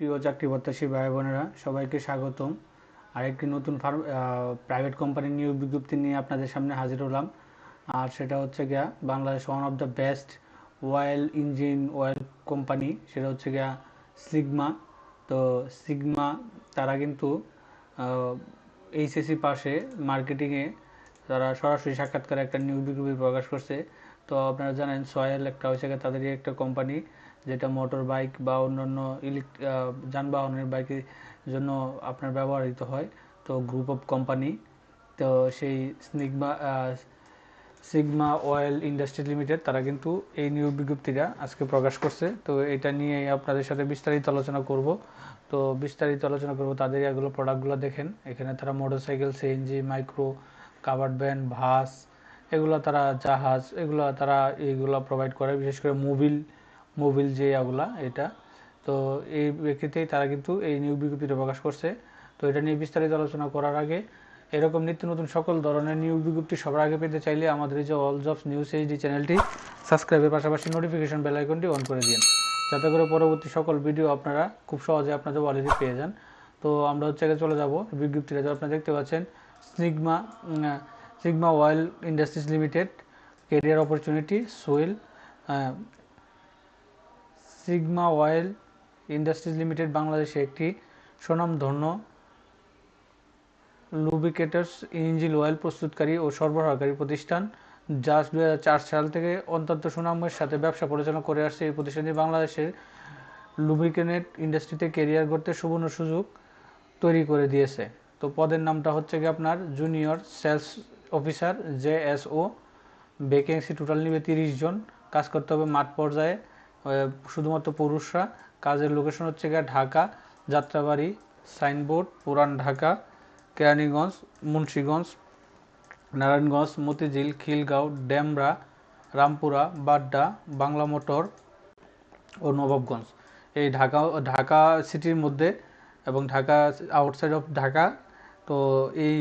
প্রিয় চাকরি প্রত্যাশী ভাই বোনেরা সবাইকে স্বাগতম। আরেকটি নতুন ফার্ম প্রাইভেট কোম্পানির নিয়োগ বিজ্ঞপ্তি নিয়ে আপনাদের সামনে হাজির হলাম। আর সেটা হচ্ছে গিয়া Bangladesh one of the best oil engine oil company সেটা হচ্ছে গিয়া সিগমা তো সিগমা তারা কিন্তু এইচএসসি পাশে মার্কেটিংয়ে তারা সরাসরি সাক্ষাৎকারে একটা নিয়োগ বিজ্ঞপ্তি প্রকাশ করছে। তো আপনারা জানেন সয়েল একটা হচ্ছে তাদেরই একটা কোম্পানি যেটা মোটর বাইক বা অন্যান্য ইলেকট্রিক যানবাহনের বাইকের জন্য আপনার ব্যবহৃত হয়, তো গ্রুপ অফ কোম্পানি তো সেই স্নিগমা সিগমা অয়েল ইন্ডাস্ট্রি লিমিটেড তারা কিন্তু এই নিয়োগ বিজ্ঞপ্তিটা আজকে প্রকাশ করছে। তো এটা নিয়ে আপনাদের সাথে বিস্তারিত আলোচনা করব। তো বিস্তারিত আলোচনা করব তাদের এগুলো প্রোডাক্টগুলো দেখেন। এখানে তারা motorcycle CNG micro covered van ভাস এগুলো তারা জাহাজ, এগুলো তারা এগুলো প্রোভাইড করে। বিশেষ করে মোবিল মোবিল যে এগুলা এটা, তো এই ব্যক্তিতেই তারা কিন্তু এই নিয়োগ বিজ্ঞপ্তিটা প্রকাশ করছে। তো এটা নিয়ে বিস্তারিত আলোচনা করার আগে, এরকম নিত্য নতুন সকল ধরনের নিয়োগ বিজ্ঞপ্তি সবার আগে পেতে চাইলে আমাদের এই যে অল জবস নিউজ এইচডি চ্যানেলটি সাবস্ক্রাইবের পাশাপাশি নোটিফিকেশন বেল আইকনটি অন করে দিন। যাতে করে পরবর্তী সকল ভিডিও আপনারা খুব সহজে আপনাদের ওয়ালেটে পেয়ে যান। তো আমরা হচ্ছে চলে যাব বিজ্ঞপ্তিটা। যা আপনারা দেখতে পাচ্ছেন Sigma Sigma oil industries limited career opportunity Soyel Sigma oil industries limited বাংলাদেশে একটি সুনামধন্য লুব্রিকেটার্স ইঞ্জিন অয়েল প্রস্তুতকারী ও সরবরাহকারী প্রতিষ্ঠান, যা দু হাজার চার সাল থেকে অন্তত সুনামের সাথে ব্যবসা পরিচালনা করে আসছে এই প্রতিষ্ঠানটি বাংলাদেশের লুব্রিকেনেট ইন্ডাস্ট্রিতে কেরিয়ার করতে সুবর্ণ সুযোগ তৈরি করে দিয়েছে। তো পদের নামটা হচ্ছে কি আপনার junior sales officer J S O, vacancy total নিবে তিরিশ জন, কাজ করতে হবে মাঠ পর্যায়ে। শুধুমাত্র পুরুষরা। কাজের লোকেশন হচ্ছে গিয়ে ঢাকা, যাত্রাবাড়ি সাইনবোর্ড পুরান ঢাকা, কেরানীগঞ্জ, মুন্সীগঞ্জ, নারায়ণগঞ্জ, মতিঝিল, খিলগাঁও, ডেমরা, রামপুরা, বাড্ডা, বাংলা মোটর ও নবাবগঞ্জ। এই ঢাকা ঢাকা সিটির মধ্যে এবং ঢাকা আউটসাইড অফ ঢাকা, তো এই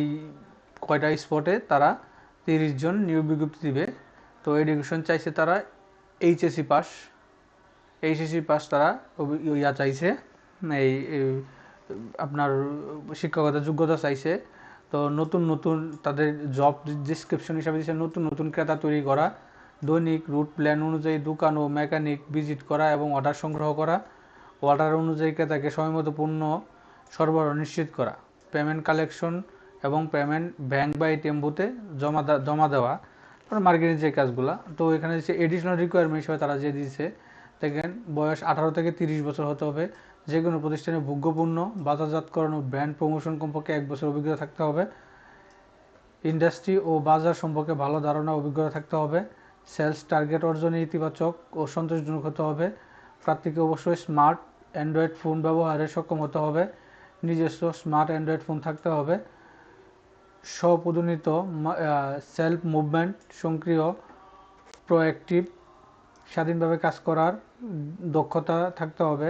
কয়টা স্পটে তারা তিরিশ জন নিয়োগ বিজ্ঞপ্তি দিবে। তো এডুকেশন চাইছে তারা এইচএসি পাস এইচএসি পাস তারা ইয়া চাইছে। এই আপনার শিক্ষকতার যোগ্যতা চাইছে। তো নতুন নতুন তাদের জব ডিসক্রিপশন হিসাবে দিচ্ছে নতুন নতুন ক্রেতা তৈরি করা, দৈনিক রুট প্ল্যান অনুযায়ী দোকান ও মেকানিক ভিজিট করা এবং অর্ডার সংগ্রহ করা অর্ডার অনুযায়ী ক্রেতাকে সময়মতো পণ্য সরবরাহ নিশ্চিত করা পেমেন্ট কালেকশন এবং পেমেন্ট ব্যাংক বা এটিএম বুথে জমা জমা দেওয়া মার্কেটের যে কাজগুলো। তো এখানে যে এডিশনাল রিকোয়ারমেন্ট হিসেবে তারা যে দিয়েছে দেখেন, বয়স আঠারো থেকে তিরিশ বছর হতে হবে। যে কোনো প্রতিষ্ঠানে ভোগ্যপূর্ণ, বাজারজাতকরণ ও ব্র্যান্ড প্রমোশন কমপক্ষে এক বছর অভিজ্ঞতা থাকতে হবে। ইন্ডাস্ট্রি ও বাজার সম্পর্কে ভালো ধারণা অভিজ্ঞতা থাকতে হবে। সেলস টার্গেট অর্জনে ইতিবাচক ও সন্তোষজনক হতে হবে। প্রার্থীকে অবশ্যই স্মার্ট অ্যান্ড্রয়েড ফোন ব্যবহারে সক্ষম হতে হবে। নিজস্ব স্মার্ট অ্যান্ড্রয়েড ফোন থাকতে হবে। স্বপদনিত সেলফ মুভমেন্ট, সক্রিয়, প্রোঅ্যাক্টিভ স্বাধীনভাবে কাজ করার দক্ষতা থাকতে হবে।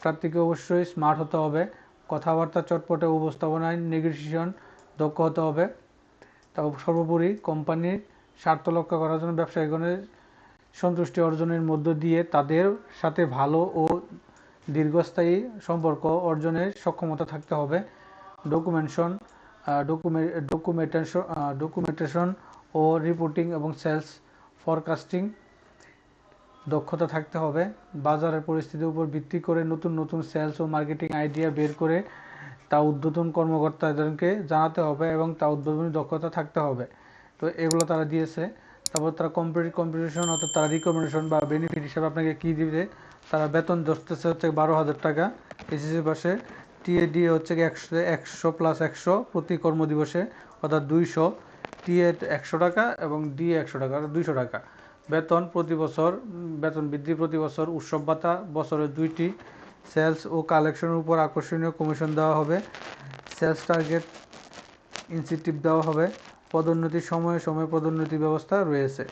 প্রার্থীকে অবশ্যই স্মার্ট হতে হবে। কথাবার্তা চটপটে উপস্থাপনায় নেগোসিয়েশন দক্ষ হতে হবে। তারপর সর্বোপরি কোম্পানির স্বার্থ লক্ষ্য করার জন্য ব্যবসায়ীগণের সন্তুষ্টি অর্জনের মধ্য দিয়ে তাদের সাথে ভালো ও দীর্ঘস্থায়ী সম্পর্ক অর্জনের সক্ষমতা থাকতে হবে। ডকুমেন্টেশন ডকুমেন্টেশন ডকুমেন্টেশন ও রিপোর্টিং এবং সেলস ফরকাস্টিং দক্ষতা থাকতে হবে। বাজারের পরিস্থিতির উপর ভিত্তি করে নতুন নতুন সেলস ও মার্কেটিং আইডিয়া বের করে তা উদ্বোধন কর্মকর্তাদেরকে জানাতে হবে এবং তা উদ্বোধনী দক্ষতা থাকতে হবে। তো এগুলো তারা দিয়েছে। তারপর তারা কম্পিটিভ কম্পিটিশন অর্থাৎ তারা রিকমেন্ডেশন বা বেনিফিট হিসাবে আপনাকে কী দিবে? তারা বেতন ধরতেছে হচ্ছে বারো হাজার টাকা। এসিসির পাশে টিএডি হচ্ছে একশো একশো প্লাস একশো প্রতি কর্মদিবসে, অর্থাৎ দুইশো। টিএ একশো টাকা এবং ডি একশো টাকা দুইশো টাকা। বেতন প্রতি বছর বেতন বৃদ্ধি প্রতি বছর, উৎসব ভাতা বছরের দুইটি। সেলস ও কালেকশনের উপর আকর্ষণীয় কমিশন দেওয়া হবে। সেলস টার্গেট ইনসেন্টিভ দেওয়া হবে। পদোন্নতির সময়ে সময়ে পদোন্নতি ব্যবস্থা রয়েছে।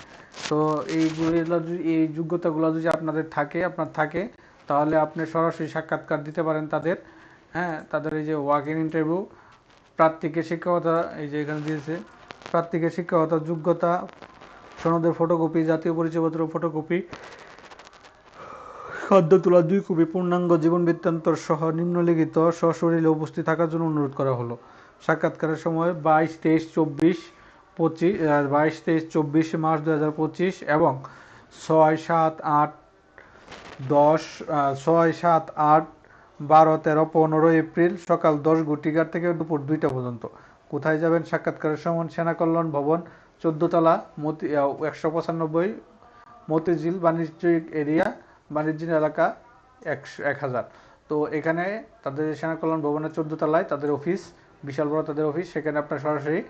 তো এইগুলো এই যোগ্যতাগুলো যদি আপনাদের থাকে, আপনার থাকে, তাহলে আপনি সরাসরি সাক্ষাৎকার দিতে পারেন তাদের। হ্যাঁ তাদের এই যে ওয়াক ইন ইন্টারভিউ, প্রার্থীকে শিক্ষকতা, এই যে এখানে দিয়েছে, প্রার্থীকে শিক্ষকতার যোগ্যতা সনদের ফটোকপি জাতীয় পরিচয়পত্র ফটোকপি খাদ্য তোলা দুই কপি, পূর্ণাঙ্গ জীবন বৃত্তান্তর সহ নিম্নলিখিত সশরীরে উপস্থিত থাকার জন্য অনুরোধ করা হলো। সাক্ষাৎকারের সময় বাইশ তেইশ চব্বিশ পঁচিশ, বাইশ তেইশ চব্বিশ মার্চ দু হাজার পঁচিশ এবং ছয় সাত আট দশ, ছয় সাত আট বারো তেরো পনেরো এপ্রিল সকাল দশ ঘটিকার থেকে দুপুর দুইটা পর্যন্ত। কোথায় যাবেন? সাক্ষাৎকারের সময় সেনা কল্যাণ ভবন চোদ্দতলা, মতি একশো পঁচানব্বই, মতিঝিল বাণিজ্যিক এরিয়া, বাণিজ্যিক এলাকা একশো এক হাজার তো এখানে তাদের সেনা কল্যাণ ভবনের তলায় তাদের অফিস, বিশাল বড় তাদের অফিস, সেখানে আপনার সরাসরি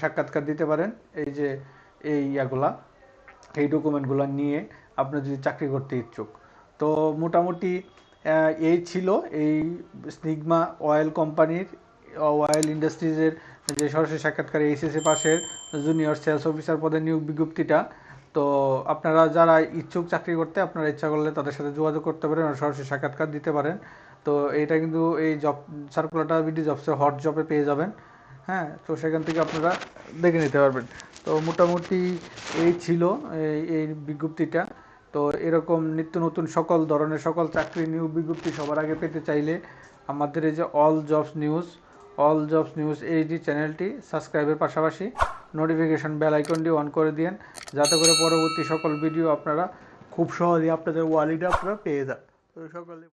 সাক্ষাৎকার দিতে পারেন। এই যে, এই ইয়াগুলা, এই ডকুমেন্টগুলো নিয়ে আপনি যদি চাকরি করতে ইচ্ছুক। তো মোটামুটি এই ছিল এই স্নিগমা অয়েল কোম্পানির অয়েল ইন্ডাস্ট্রিজের যে সরাসরি সাক্ষাৎকার এইচএসসি পাশের জুনিয়র সেলস অফিসার পদে নিয়োগ বিজ্ঞপ্তিটা, তো আপনারা যারা ইচ্ছুক চাকরি করতে, আপনারা ইচ্ছা করলে তাদের সাথে যোগাযোগ করতে পারেন সরাসরি সাক্ষাৎকার দিতে পারেন। তো এটা কিন্তু এই জব সার্কুলারটা বিডি জবসের হট জবে পেয়ে যাবেন। হ্যাঁ তো সেখান থেকে আপনারা দেখে নিতে পারবেন। তো মোটামুটি এই ছিল এই বিজ্ঞপ্তিটা। তো এরকম নিত্য নতুন সকল ধরনের সকল চাকরি নিয়োগ বিজ্ঞপ্তি সবার আগে পেতে চাইলে আমাদের এই যে all jobs news all jobs news HD চ্যানেলটি সাবস্ক্রাইবের পাশাপাশি নোটিফিকেশন বেল আইকনটি অন করে দিন যাতে করে পরবর্তী সকল ভিডিও আপনারা খুব সহজেই আপনাদের ওয়ালিটা আপনারা পেয়ে যান। তো সকলে